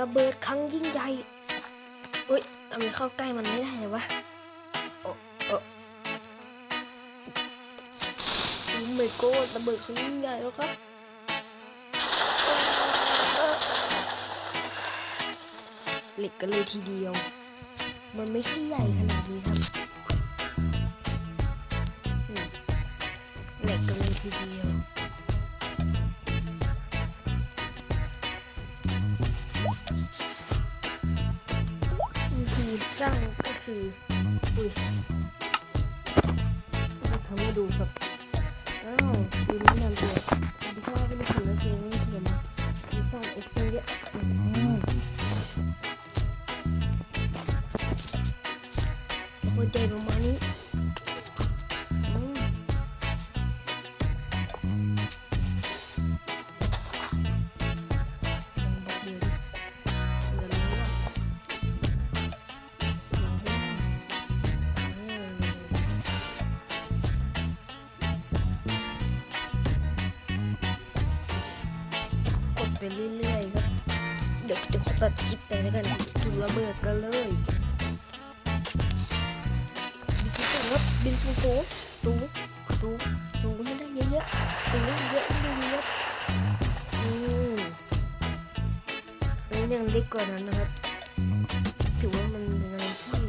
ระเบิดครั้งยิ่งใหญ่เฮ้ยทำไมเข้าใกล้มันไม่ได้เลยวะโอ้โอ้โอ้ไม่โกดระเบิดครั้งยิ่งใหญ่แล้วครับเหล็กกันเลยทีเดียว มันไม่ใช่ใหญ่ขนาดนี้ครับเหล็กกันเลยทีเดียว สร้างก็คืออุ้ยทำมาดูแบบอ้าวดูแนะนำตัวดูว่อเป็นคนละเทงไม่เทียมมีสร้างเอ็กซ์เยอะอืมหัวใจประมาณนี้ เรื่อยๆครับเดี๋ยวจะขอตัดคลิปไปแล้วกันจุดระเบิดกันเลยบินสูงครับบินสูงสูงสูงสูงให้ได้เยอะๆสูงเยอะให้ได้เยอะๆอืมอันยังเล็กกว่านั้นนะครับถือว่ามันเป็นอะไรที่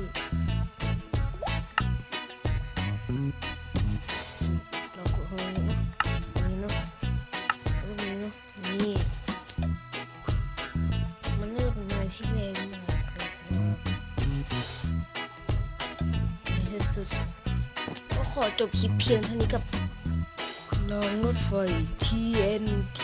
ก็ขอจบคลิปเพียงเท่านี้กับรางรถไฟ TNT